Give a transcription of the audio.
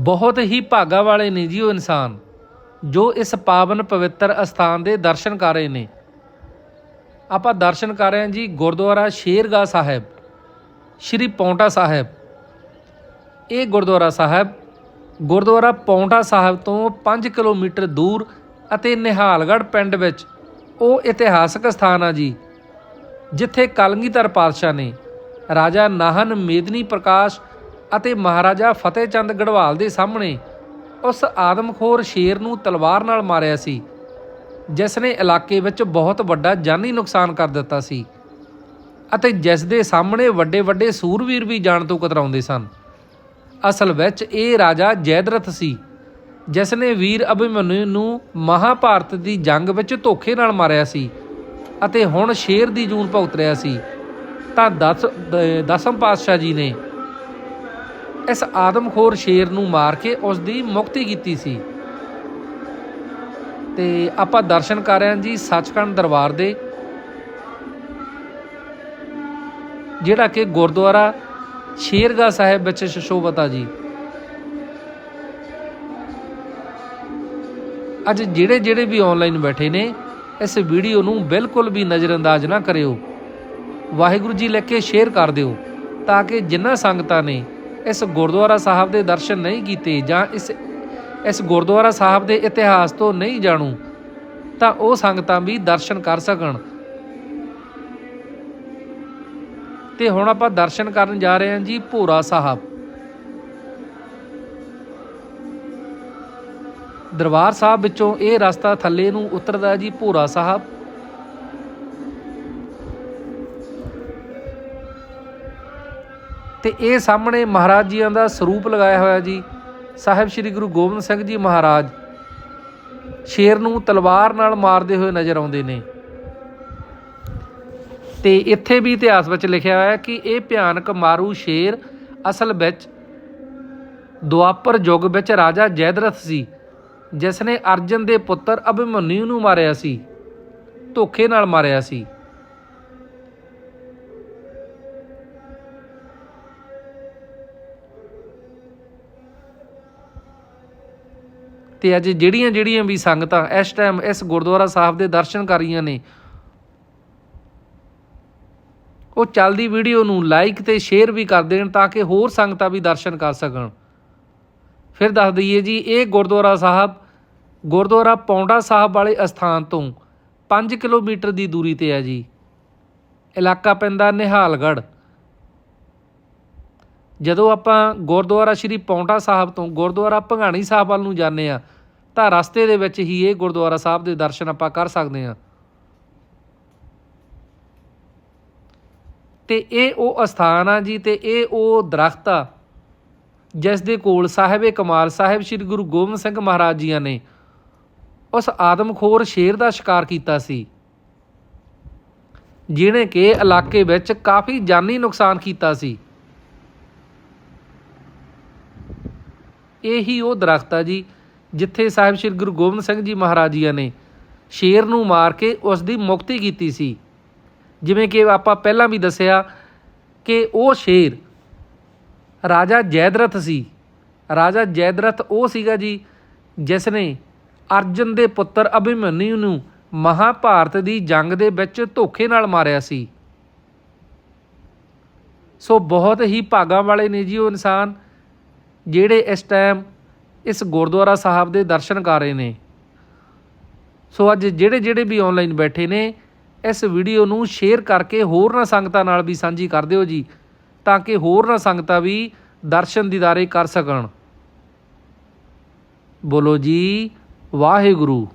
ਬਹੁਤ ਹੀ ਭਾਗਾ ਵਾਲੇ ਨੇ ਜੀ ਉਹ ਇਨਸਾਨ, ਜੋ ਇਸ ਪਾਵਨ ਪਵਿੱਤਰ ਅਸਥਾਨ ਦੇ ਦਰਸ਼ਨ ਕਰ ਰਹੇ ਨੇ। ਆਪਾਂ ਦਰਸ਼ਨ ਕਰ ਰਹੇ ਹਾਂ ਜੀ ਗੁਰਦੁਆਰਾ ਸ਼ੇਰਗਾਹ ਸਾਹਿਬ, ਸ਼੍ਰੀ ਪੌਂਟਾ ਸਾਹਿਬ। ਇਹ ਗੁਰਦੁਆਰਾ ਸਾਹਿਬ, ਗੁਰਦੁਆਰਾ ਪੌਂਟਾ ਸਾਹਿਬ ਤੋਂ 5 ਕਿਲੋਮੀਟਰ ਦੂਰ ਅਤੇ ਨਿਹਾਲਗੜ੍ਹ ਪਿੰਡ ਵਿੱਚ ਉਹ ਇਤਿਹਾਸਕ ਸਥਾਨ ਆ ਜੀ, ਜਿੱਥੇ ਕਲਗੀਧਰ ਪਾਤਸ਼ਾਹ ਨੇ ਰਾਜਾ ਨਾਹਨ ਮੇਦਨੀ ਪ੍ਰਕਾਸ਼ ਅਤੇ ਮਹਾਰਾਜਾ ਫਤਿਹ ਚੰਦ ਗੜਵਾਲ ਦੇ ਸਾਹਮਣੇ ਉਸ ਆਦਮਖੋਰ ਸ਼ੇਰ ਨੂੰ ਤਲਵਾਰ ਨਾਲ ਮਾਰਿਆ ਸੀ, ਜਿਸ ਨੇ ਇਲਾਕੇ ਵਿੱਚ ਬਹੁਤ ਵੱਡਾ ਜਾਨੀ ਨੁਕਸਾਨ ਕਰ ਦਿੱਤਾ ਸੀ ਅਤੇ ਜਿਸ ਦੇ ਸਾਹਮਣੇ ਵੱਡੇ ਵੱਡੇ ਸੂਰਵੀਰ ਵੀ ਜਾਣ ਤੋਂ ਕਤਰਾਉਂਦੇ ਸਨ। ਅਸਲ ਵਿੱਚ ਇਹ ਰਾਜਾ ਜੈਦਰਥ ਸੀ, ਜਿਸ ਨੇ ਵੀਰ ਅਭਿਮਨਯੂ ਨੂੰ ਮਹਾਭਾਰਤ ਦੀ ਜੰਗ ਵਿੱਚ ਧੋਖੇ ਨਾਲ ਮਾਰਿਆ ਸੀ ਅਤੇ ਹੁਣ ਸ਼ੇਰ ਦੀ ਜੂਨ ਭੁਗਤ ਰਿਹਾ ਸੀ। ਤਾਂ ਦਸ, ਦਸਮ ਪਾਤਸ਼ਾਹ ਜੀ ਨੇ ਇਸ ਆਦਮਖੋਰ ਸ਼ੇਰ ਨੂੰ ਮਾਰ ਕੇ ਉਸ ਦੀ ਮੁਕਤੀ ਕੀਤੀ ਸੀ। ਤੇ ਆਪਾਂ ਦਰਸ਼ਨ ਕਰ ਰਹੇ ਹਾਂ ਜੀ ਸੱਚਖੰਡ ਦਰਬਾਰ ਦੇ, ਜਿਹੜਾ ਕਿ ਗੁਰਦੁਆਰਾ ਸ਼ੇਰਗਾਹ ਸਾਹਿਬ ਵਿੱਚ ਸ਼ਸ਼ੋਭਤ ਜੀ। ਅੱਜ ਜਿਹੜੇ ਜਿਹੜੇ ਵੀ ਆਨਲਾਈਨ ਬੈਠੇ ਨੇ, ਇਸ ਵੀਡੀਓ ਨੂੰ ਬਿਲਕੁਲ ਵੀ ਨਜ਼ਰਅੰਦਾਜ਼ ਨਾ ਕਰਿਓ। ਵਾਹਿਗੁਰੂ ਜੀ ਲੈ ਕੇ ਸ਼ੇਅਰ ਕਰ ਦਿਓ, ਤਾਂ ਕਿ ਜਿਨ੍ਹਾਂ ਸੰਗਤਾਂ ਨੇ ਇਸ ਗੁਰਦੁਆਰਾ ਸਾਹਿਬ ਦੇ ਦਰਸ਼ਨ ਨਹੀਂ ਕੀਤੇ ਜਾਂ ਇਸ ਇਸ ਗੁਰਦੁਆਰਾ ਸਾਹਿਬ ਦੇ ਇਤਿਹਾਸ ਤੋਂ ਨਹੀਂ ਜਾਣੂ, ਤਾਂ ਉਹ ਸੰਗਤਾਂ ਵੀ ਦਰਸ਼ਨ ਕਰ ਸਕਣ। ਤੇ ਹੁਣ ਆਪਾਂ ਦਰਸ਼ਨ ਕਰਨ ਜਾ ਰਹੇ ਹਾਂ ਜੀ ਭੋਰਾ ਸਾਹਿਬ। ਦਰਬਾਰ ਸਾਹਿਬ ਵਿੱਚੋਂ ਇਹ ਰਸਤਾ ਥੱਲੇ ਨੂੰ ਉਤਰਦਾ ਜੀ ਭੋਰਾ ਸਾਹਿਬ। ਤੇ ਇਹ ਸਾਹਮਣੇ ਮਹਾਰਾਜ ਜੀਆਂ ਦਾ ਸਰੂਪ ਲਗਾਇਆ ਹੋਇਆ ਜੀ, ਸਾਹਿਬ ਸ੍ਰੀ ਗੁਰੂ ਗੋਬਿੰਦ ਸਿੰਘ ਜੀ ਮਹਾਰਾਜ। ਸ਼ੇਰ ਨੂੰ ਤਲਵਾਰ ਨਾਲ ਮਾਰਦੇ ਹੋਏ ਨਜ਼ਰ ਆਉਂਦੇ ਨੇ। ਤੇ ਇੱਥੇ ਵੀ ਇਤਿਹਾਸ ਵਿੱਚ ਲਿਖਿਆ ਹੋਇਆ ਹੈ ਕਿ ਇਹ ਭਿਆਨਕ ਮਾਰੂ ਸ਼ੇਰ ਅਸਲ ਵਿੱਚ ਦੁਆਪਰ ਯੁੱਗ ਵਿੱਚ ਰਾਜਾ ਜੈਦਰਥ ਸੀ ਜਿਸ ਨੇ ਅਰਜਨ ਦੇ ਪੁੱਤਰ ਅਭਿਮਨਿਊ ਨੂੰ ਮਾਰਿਆ ਸੀ, ਧੋਖੇ ਨਾਲ ਮਾਰਿਆ ਸੀ। ਤੇ ਅੱਜ ਜਿਹੜੀਆਂ ਜਿਹੜੀਆਂ ਵੀ ਸੰਗਤਾਂ ਇਸ ਟਾਈਮ ਇਸ ਗੁਰਦੁਆਰਾ ਸਾਹਿਬ ਦੇ ਦਰਸ਼ਨ ਕਰ ਰਹੀਆਂ ਨੇ, ਉਹ ਚੱਲਦੀ ਵੀਡੀਓ ਨੂੰ ਲਾਈਕ ਤੇ ਸ਼ੇਅਰ ਵੀ ਕਰ ਦੇਣ ਤਾਂ ਕਿ ਹੋਰ ਸੰਗਤਾਂ ਵੀ ਦਰਸ਼ਨ ਕਰ ਸਕਣ। ਫਿਰ ਦੱਸ ਦਈਏ ਜੀ, ਇਹ ਗੁਰਦੁਆਰਾ ਸਾਹਿਬ ਗੁਰਦੁਆਰਾ ਪੌਂਡਾ ਸਾਹਿਬ ਵਾਲੇ ਅਸਥਾਨ ਤੋਂ 5 ਕਿਲੋਮੀਟਰ ਦੀ ਦੂਰੀ ਤੇ ਹੈ ਜੀ। ਇਲਾਕਾ ਪੈਂਦਾ ਨਿਹਾਲਗੜ੍ਹ। ਜਦੋਂ ਆਪਾਂ ਗੁਰਦੁਆਰਾ ਸ਼੍ਰੀ ਪੌਂਟਾ ਸਾਹਿਬ ਤੋਂ ਗੁਰਦੁਆਰਾ ਭੰਗਾਣੀ ਸਾਹਿਬ ਵੱਲ ਨੂੰ ਜਾਂਦੇ ਆ ਤਾਂ ਰਸਤੇ ਦੇ ਵਿੱਚ ਹੀ ਇਹ ਗੁਰਦੁਆਰਾ ਸਾਹਿਬ ਦੇ ਦਰਸ਼ਨ ਆਪਾਂ ਕਰ ਸਕਦੇ ਆ ਤੇ ਇਹ ਉਹ ਅਸਥਾਨ ਆ ਜੀ ਤੇ ਇਹ ਉਹ ਦਰਖਤ ਆ, ਜਿਸ ਦੇ ਕੋਲ ਸਾਹਿਬੇ ਕਮਾਲ, ਸਾਹਿਬ ਸ੍ਰੀ ਗੁਰੂ ਗੋਬਿੰਦ ਸਿੰਘ ਮਹਾਰਾਜ ਜੀਆਂ ਨੇ ਉਸ ਆਦਮਖੋਰ ਸ਼ੇਰ ਦਾ ਸ਼ਿਕਾਰ ਕੀਤਾ ਸੀ, ਜਿਹਨੇ ਕਿ ਇਲਾਕੇ ਵਿੱਚ ਕਾਫੀ ਜਾਨੀ ਨੁਕਸਾਨ ਕੀਤਾ ਸੀ। ਇਹੀ ਉਹ ਦਰਖਤ ਆ ਜੀ, ਜਿੱਥੇ ਸਾਹਿਬ ਸ੍ਰੀ ਗੁਰੂ ਗੋਬਿੰਦ ਸਿੰਘ ਜੀ ਮਹਾਰਾਜ ਜੀਆਂ ਨੇ ਸ਼ੇਰ ਨੂੰ ਮਾਰ ਕੇ ਉਸ ਦੀ ਮੁਕਤੀ ਕੀਤੀ ਸੀ। ਜਿਵੇਂ ਕਿ ਆਪਾਂ ਪਹਿਲਾਂ ਵੀ ਦੱਸਿਆ ਕਿ ਉਹ ਸ਼ੇਰ ਰਾਜਾ ਜੈਦਰਥ ਸੀ। ਰਾਜਾ ਜੈਦਰਥ ਉਹ ਸੀਗਾ ਜੀ, ਜਿਸ ਨੇ ਅਰਜਨ ਦੇ ਪੁੱਤਰ ਅਭਿਮਨਿਊ ਨੂੰ ਮਹਾਭਾਰਤ ਦੀ ਜੰਗ ਦੇ ਵਿੱਚ ਧੋਖੇ ਨਾਲ ਮਾਰਿਆ ਸੀ। ਸੋ ਬਹੁਤ ਹੀ ਭਾਗਾਂ ਵਾਲੇ ਨੇ ਜੀ ਉਹ ਇਨਸਾਨ। ਜਿਹੜੇ ਇਸ ਟਾਈਮ ਇਸ ਗੁਰਦੁਆਰਾ ਸਾਹਿਬ ਦੇ ਦਰਸ਼ਨ ਕਰ ਰਹੇ ਨੇ। ਸੋ ਅੱਜ ਜਿਹੜੇ ਜਿਹੜੇ ਵੀ ਆਨਲਾਈਨ ਬੈਠੇ ਨੇ, ਇਸ ਵੀਡੀਓ ਨੂੰ ਸ਼ੇਅਰ ਕਰਕੇ ਹੋਰਨਾਂ ਸੰਗਤਾਂ ਨਾਲ ਵੀ ਸਾਂਝੀ ਕਰ ਦਿਓ ਜੀ, ਤਾਂ ਕਿ ਹੋਰਨਾਂ ਸੰਗਤਾਂ ਵੀ ਦਰਸ਼ਨ ਦੀਦਾਰੇ ਕਰ ਸਕਣ। ਬੋਲੋ ਜੀ, ਵਾਹਿਗੁਰੂ।